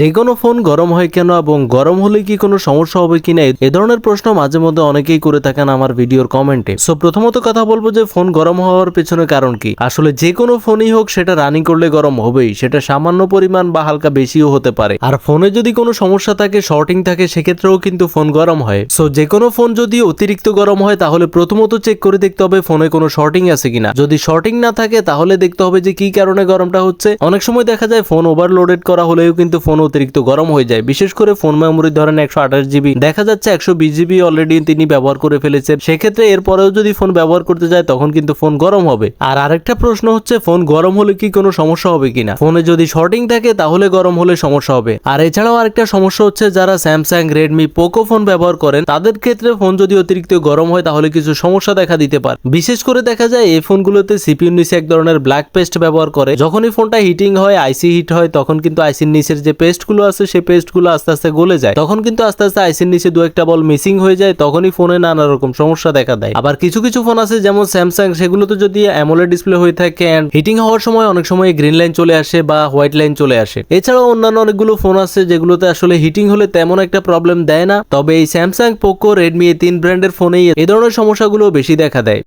যে কোনো ফোন গরম হয় কেন এবং গরম হলে কি কোনো সমস্যা হবে কিনা এ ধরনের প্রশ্ন মাঝে মধ্যে অনেকেই করে থাকেন আমার ভিডিওর কমেন্টে। সো প্রথমত কথা বলব যে ফোন গরম হওয়ার পেছনে কারণ কি? আসলে যে কোনো ফোনই হোক, সেটা রানিং করলে গরম হবেই, সেটা সামান্য পরিমাণ বা হালকা বেশিও হতে পারে। আর ফোনে যদি কোনো সমস্যা থাকে শর্টিং থাকে, সেক্ষেত্রেও কিন্তু ফোন গরম হয়। সো যে কোনো ফোন যদি অতিরিক্ত গরম হয়, তাহলে প্রথমত চেক করে দেখতে হবে ফোনে কোনো শর্টিং আছে কিনা। যদি শর্টিং না থাকে, তাহলে দেখতে হবে যে কি কারণে গরমটা হচ্ছে। অনেক সময় দেখা যায় ফোন ওভারলোডেড করা হলেও কিন্তু ফোন অতিরিক্ত গরম হয়ে যায়। বিশেষ করে ফোন মেমোরি ধরেন একশো আঠাশ জিবি। দেখা যাচ্ছে একশো বিশ জিবি অলরেডি তিনি ব্যবহার করে ফেলেছেন। সেক্ষেত্রে এরপরেও যদি ফোন ব্যবহার করতে যায়, তখন কিন্তু ফোন গরম হবে। আর আরেকটা প্রশ্ন হচ্ছে, ফোন গরম হলে কি কোনো সমস্যা হবে কিনা? ফোনে যদি শর্টিং থাকে, তাহলে গরম হলে সমস্যা হবে। আর এছাড়াও আরেকটা সমস্যা হচ্ছে, যারা স্যামসাং, রেডমি, পোকো ফোন ব্যবহার করেন, তাদের ক্ষেত্রে ফোন যদি অতিরিক্ত গরম হয়, তাহলে কিছু সমস্যা দেখা দিতে পারে। বিশেষ করে দেখা যায়, এই ফোনগুলোতে সিপিইউ নিচে এক ধরনের ব্ল্যাক পেস্ট ব্যবহার করে। যখনই ফোনটা হিটিং হয় আইসি হিট হয়, তখন কিন্তু আইসির নিচের যে পেস্টগুলো আছে, সেই পেস্টগুলো আস্তে আস্তে গলে যায়। তখন কিন্তু আস্তে আস্তে আইসির নিচে দু একটা বল মিসিং হয়ে যায়, তখনই ফোনে নানা রকম সমস্যা দেখা দেয়। আবার কিছু কিছু ফোন আছে যেমন স্যামসাং, সেগুলোতে যদি অ্যামোলেড ডিসপ্লে হয়ে থাকে অ্যান্ড হিটিং হওয়ার সময় অনেক সময় গ্রিন লাইন চলে আসে বা হোয়াইট লাইন চলে আসে। এছাড়াও অন্যান্য অনেকগুলো ফোন আছে যেগুলোতে আসলে হিটিং হলে তেমন একটা প্রবলেম দেয় না। তবে এই স্যামসাং, পোকো রেডমি তিন ব্র্যান্ডের ফোনেই এ ধরনের সমস্যাগুলো বেশি দেখা দেয়।